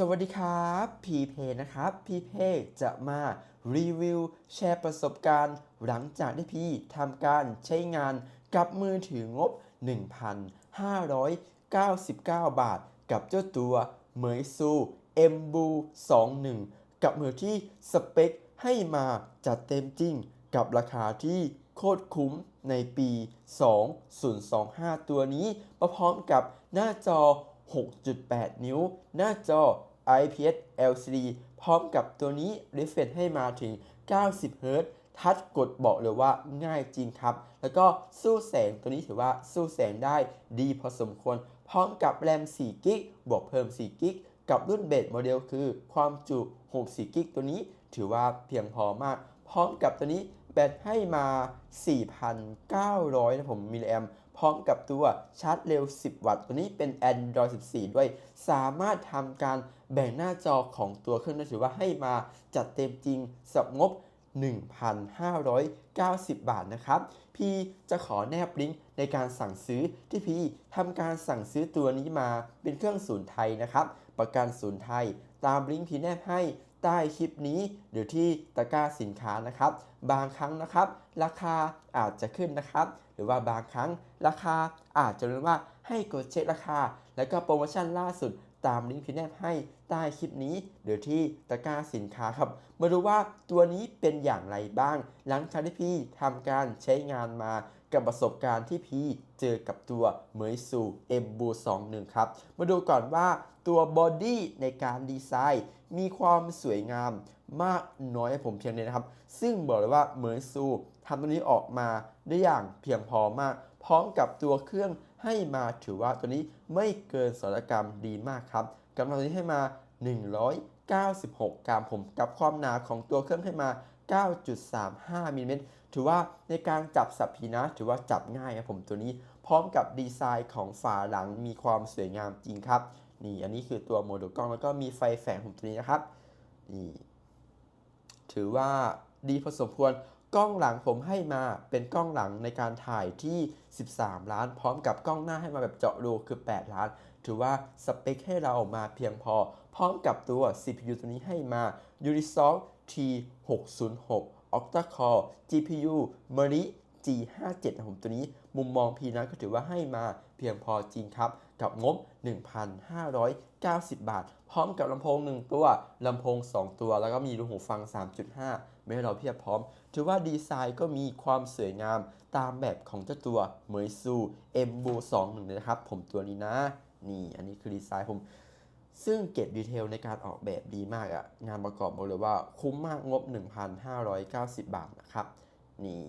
สวัสดีครับพีเพนะครับพีเพจะมารีวิวแชร์ประสบการณ์ หลังจากที่พี่ทำการใช้งานกับมือถืองบ 1,599 บาท กับเจ้าตัวเหมยซู m b u 21 กับมือที่สเปคให้มาจัดเต็มจริง กับราคาที่โคตรคุ้มในปี 2025 ตัวนี้มาพร้อมกับหน้าจอ6.8 นิ้ว หน้าจอ IPS LCD พร้อมกับตัวนี้ refresh ให้มาถึง 90 Hz ทัชกดบอกเลยว่าง่ายจริงครับ แล้วก็สู้แสงตัวนี้ถือว่าสู้แสงได้ดีพอสมควร พร้อมกับแรม4กิกบวกเพิ่ม4กิกกับรุ่นเบสโมเดลคือความจุ64กิกตัวนี้ถือว่าเพียงพอมาก พร้อมกับตัวนี้แบตให้มา 4,900นะผมมิลลิแอมพร้อมกับตัวชาร์จเร็ว 10 วัตต์ ตัวนี้เป็น Android 14 ด้วย สามารถทำการ แบ่งหน้าจอของตัวเครื่องได้ถือว่าให้มาจัดเต็มจริงสับงบ 1,590 บาทนะครับ พี่จะขอแนบลิงก์ในการสั่งซื้อที่พี่ทำการสั่งซื้อตัวนี้มาเป็นเครื่องศูนย์ไทยนะครับ ประกันศูนย์ไทย ตามลิงก์พี่แนบให้ใต้คลิปนี้หรือที่ตะกร้าสินค้านะครับ บางครั้งนะครับ ราคาอาจจะขึ้นนะครับ หรือว่าบางครั้งราคาอาจจะเรียกว่าให้กดเช็คราคา แล้วก็โปรโมชั่นล่าสุด ตามลิงก์พี่แนบให้ใต้คลิปนี้ หรือที่ตะกร้าสินค้าครับ มาดูว่าตัวนี้เป็นอย่างไรบ้าง หลังจากที่พี่ทำการใช้งานมากับประสบการณ์ที่พี่เจอกับตัวเมยซู m b u 21ครับ มาดูก่อนว่าตัวบอดี้ในการดีไซน์ มีความสวยงามมากน้อยผมเพียงนี้นะครับ ซึ่งบอกเลยว่าเมยซูทำตัวนี้ออกมาได้อย่างเพียงพอมาก พร้อมกับตัวเครื่องให้มาถือว่าตัวนี้ไม่เกินสารกรรมดีมากครับกำลังนี้ให้มา 196 กรัมผมกับความหนาของตัวเครื่องให้มา 9.35มิลลิเมตรถือว่าในการจับสับพีนะ ถือว่าจับง่ายครับผมตัวนี้พร้อมกับดีไซน์ของฝาหลังมีความสวยงามจริงครับนี่อันนี้คือตัวโมดูลกล้องแล้วก็มีไฟแฝงผมตัวนี้นะครับนี่ถือว่าดีพอสมควร กล้องหลังผมให้มาเป็นกล้องหลังในการถ่ายที่ 13 ล้าน พร้อมกับกล้องหน้าให้มาแบบเจาะรูคือ 8 ล้าน ถือว่าสเปคให้เราออกมาเพียงพอ พร้อมกับตัว CPU ตัวนี้ให้มา Unisoc T606 Octa Core GPU Mali G57 นะผมตัวนี้มุมมองพีนะก็ถือว่าให้มาเพียงพอจริงครับ กับงบ 1,590 บาท พร้อมกับลำโพง 1 ตัวลำโพง 2 ตัว แล้วก็มีรูหูฟัง 3.5 ไม่ให้เราเพียบพร้อม ถือว่าดีไซน์ก็มีความสวยงามตามแบบของเจ้าตัวเหมยซู m b u 21นะครับ ผมตัวนี้นะ นี่อันนี้คือดีไซน์ผม ซึ่งเก็บดีเทลในการออกแบบดีมากอะงานประกอบบอกเลยว่าคุ้มมากงบ 1,590 บาทนะครับ นี่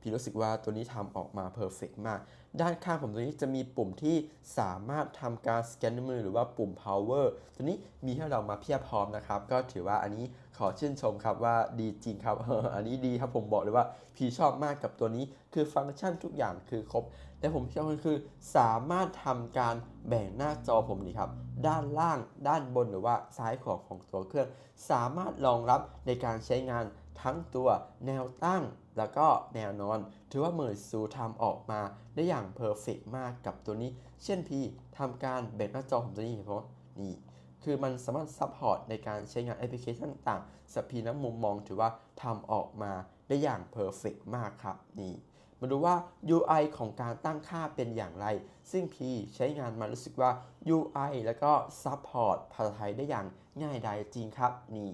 พี่รู้สึกว่าตัวนี้ทำออกมาเพอร์เฟกมาก ด้านข้างผมตัวนี้จะมีปุ่มที่สามารถทำการสแกนมือหรือว่าปุ่ม power ตัวนี้มีให้เรามาเพียบพร้อมนะครับ ก็ถือว่าอันนี้ขอชื่นชมครับว่าดีจริงครับ อันนี้ดีครับผมบอกเลยว่าพี่ชอบมากกับตัวนี้คือฟังก์ชันทุกอย่างคือครบ และผมชอบก็คือสามารถทำการแบ่งหน้าจอผมนี่ครับด้านล่างด้านบนหรือว่าซ้ายขวาของตัวเครื่อง สามารถรองรับในการใช้งาน ทั้งตัวแนวตั้งแล้วก็แนวนอน ถือว่าเหมือนซูทำออกมาได้อย่างเพอร์เฟกมากกับตัวนี้ เช่นพี่ทำการแบ่งหน้าจอผมตัวนี้เพราะนี่คือมันสามารถซัพพอร์ตในการใช้งานแอปพลิเคชันต่างๆสัพพีน้ำมุมมองถือว่าทำออกมาได้อย่างเพอร์เฟกมากครับนี่มาดูว่า UI ของการตั้งค่าเป็นอย่างไร ซึ่งพี่ใช้งานมารู้สึกว่า UI แล้วก็ Support ภาษาไทยได้อย่างง่ายดายจริงครับนี่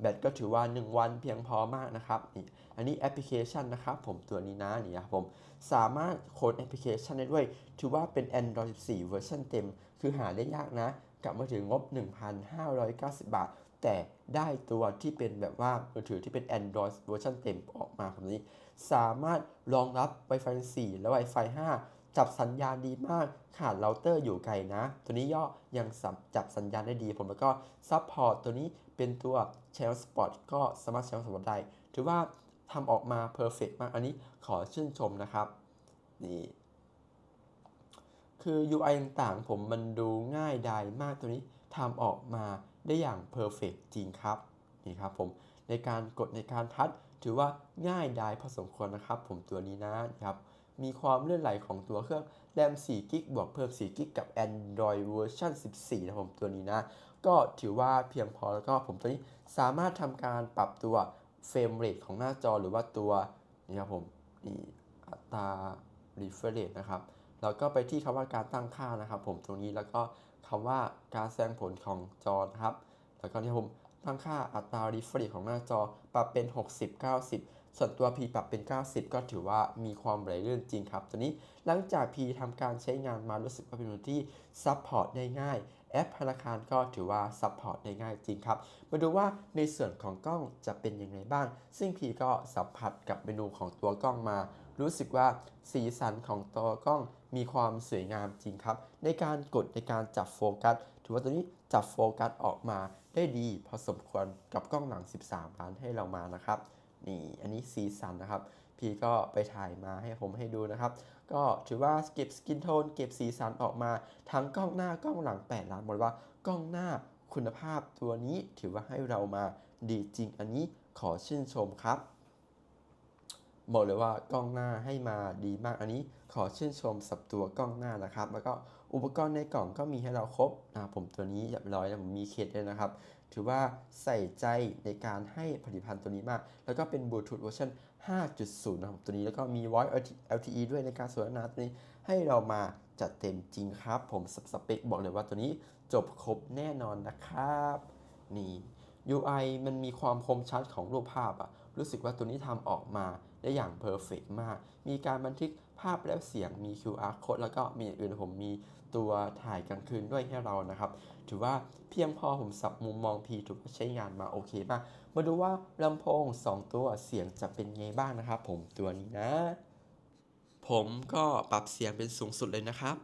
แบตก็ถือว่า 1 วันเพียงพอมากนะครับนี่อันนี้แอปพลิเคชันนะครับผมตัวนี้นะนี่ครับผมสามารถโค้ดแอปพลิเคชันได้ด้วย ถือว่าเป็น Android 14 เวอร์ชันเต็ม คือหาได้ยากนะ กลับมาถึงงบ 1,590 บาท แต่ได้ตัวที่เป็นแบบว่ามือถือที่เป็น Android เวอร์ชันเต็มออกมาแบบนี้ สามารถรองรับ Wi-Fi 4 และ Wi-Fi 5 จับสัญญาณดีมากขาดเราเตอร์อยู่ไกลนะ ตัวนี้ย่อยังจับสัญญาณได้ดีผมแล้วก็ซัพพอร์ตตัวนี้เป็นตัว Channel Spot ก็สามารถใช้สปอตได้ถือว่าทำออกมาเพอร์เฟกมาก อันนี้ขอชื่นชมนะครับนี่คือ UI ต่างๆ ผมมันดูง่ายดายมากตัวนี้ทำออกมาได้อย่างเพอร์เฟกจริงครับนี่ครับผมในการกดในการทัชถือว่าง่ายดายพอสมควรนะครับ ผมตัวนี้นะครับ มีความเลื่อนไหลของตัวเครื่องแรม4กิกบวกเพิ่ม4กิกกับ Android เวอร์ชัน14 นะผมตัวนี้นะ ก็ถือว่าเพียงพอแล้วก็ผมตัวนี้สามารถทำการปรับตัวเฟรมเรทของหน้าจอหรือว่าตัวนี่ครับผมนี่อัตรา refresh rate นะครับแล้วก็ไปที่คำว่าการตั้งค่านะครับ ผมตรงนี้แล้วก็คำว่าการแสดงผลของจอนะครับแล้วก็นี่ผมตั้งค่าอัตรา refresh rate ของหน้าจอปรับเป็น 60 90 ส่วนตัว P ปรับเป็น 90 ก็ถือว่ามีความไหลลื่นจริงครับ ตัวนี้หลังจาก P ทำการใช้งานมารู้สึกว่าเป็นตัวที่ซัพพอร์ตได้ง่ายแอปธนาคารก็ถือว่าซัพพอร์ตได้ง่ายจริงครับ มาดูว่าในส่วนของกล้องจะเป็นยังไงบ้าง ซึ่งพีก็สัมผัสกับเมนูของตัวกล้องมา รู้สึกว่าสีสันของตัวกล้องมีความสวยงามจริงครับ ในการกดในการจับโฟกัส ถือว่าตัวนี้จับโฟกัสออกมาได้ดีพอสมควรกับกล้องหลัง 13 ล้านให้เรามานะครับ นี่อันนี้สีสันนะครับ พี่ก็ไปถ่ายมาให้ผมให้ดูนะครับ ก็ถือว่าเก็บสกินโทนเก็บสีสันออกมาทั้งกล้องหน้ากล้องหลัง 8 ล้านบอกเลยว่ากล้องหน้าคุณภาพตัวนี้ถือว่าให้เรามาดีจริงอันนี้ขอชื่นชมครับ บอกเลยว่ากล้องหน้าให้มาดีมากอันนี้ขอชื่นชมสับตัวกล้องหน้านะครับ แล้วก็อุปกรณ์ในกล่องก็มีให้เราครบนะผมตัวนี้เรียบร้อยแล้วผมมีเคสด้วยนะครับ ถือว่าใส่ใจในการให้ผลิตภัณฑ์ตัวนี้มาก แล้วก็เป็นบลูทูธเวอร์ชัน5.0 นะครับตัวนี้แล้วก็มี Voice LTE ด้วยในการสนทนาตัวนี้ให้เรามาจัดเต็มจริงครับ ผมสเปคบอกเลยว่าตัวนี้จบครบแน่นอนนะครับ นี่ UI มันมีความคมชัดของรูปภาพอะรู้สึกว่าตัวนี้ทำออกมาได้อย่างเพอร์เฟกมาก มีการบันทึก ภาพและเสียงมี QR code แล้วก็มีอย่างอื่นผมมีตัวถ่ายกลางคืนด้วยให้เรานะครับ ถือว่าเพียงพอผมสับมุมมองพีถือว่าใช้งานมาโอเคมาก มาดูว่าลำโพง 2 ตัวเสียงจะเป็นไงบ้างนะครับ ผมตัวนี้นะ ผมก็ปรับเสียงเป็นสูงสุดเลยนะครับ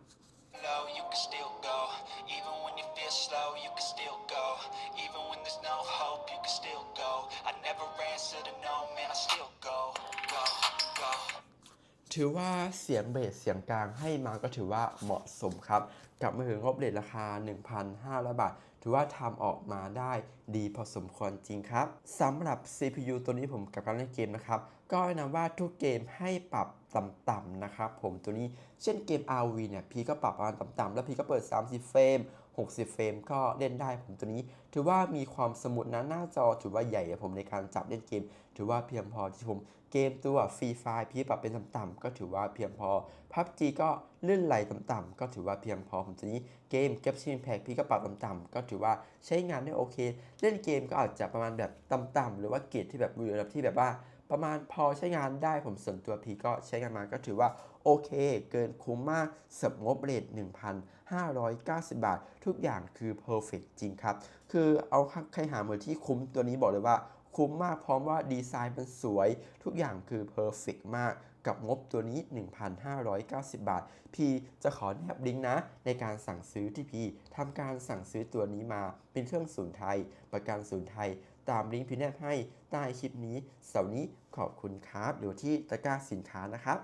ถือว่าเสียงเบสเสียงกลางให้มาก็ถือว่าเหมาะสมครับ กับมือถืองบเลทราคา 1,500 บาท ถือว่าทำออกมาได้ดีพอสมควรจริงครับสำหรับ CPU ตัวนี้ผมกับการเล่นเกมนะครับ ก็แนะนำว่าทุกเกมให้ปรับต่ำๆนะครับผมตัวนี้เช่นเกม RV เนี่ยพีก็ปรับประมาณต่ำๆแล้วพีก็เปิด 30 เฟรม60 เฟรมก็เล่นได้ผมตัวนี้ ถือว่ามีความสมูทนะหน้าจอถือว่าใหญ่ผมในการจับเล่นเกม ถือว่าเพียงพอที่ผม เกมตัวฟรีไฟพี่ปรับเป็นต่ำๆก็ถือว่าเพียงพอพับจีก็ลื่นไหลต่ำๆก็ถือว่าเพียงพอผมตัวนี้เกมเก็บชินแพ็กพี่ก็ปรับต่ำๆก็ถือว่าใช้งานได้โอเค เล่นเกมก็อาจจะประมาณแบบต่ำๆหรือว่าเกรดที่แบบอยู่ระดับที่แบบว่าประมาณพอใช้งานได้ผมส่วนตัวพีก็ใช้งานมาก็ถือว่าโอเค เกินคุ้มมากสับงบเรท1,590 บาท ทุกอย่างคือ perfect จริงครับ คือเอาใครหามือที่คุ้มตัวนี้บอกเลยว่า คุ้มมากพร้อมว่าดีไซน์มันสวย ทุกอย่างคือเพอร์เฟกมากกับงบตัวนี้ 1,590 บาท พี่จะขอแนบลิงก์นะ ในการสั่งซื้อที่พี่ทำการสั่งซื้อตัวนี้มาเป็นเครื่องศูนย์ไทย ประกันศูนย์ไทย ตามลิงก์พี่แนบให้ใต้คลิปนี้ เสาร์นี้ขอบคุณครับหรือที่ตะกร้าสินค้านะครับ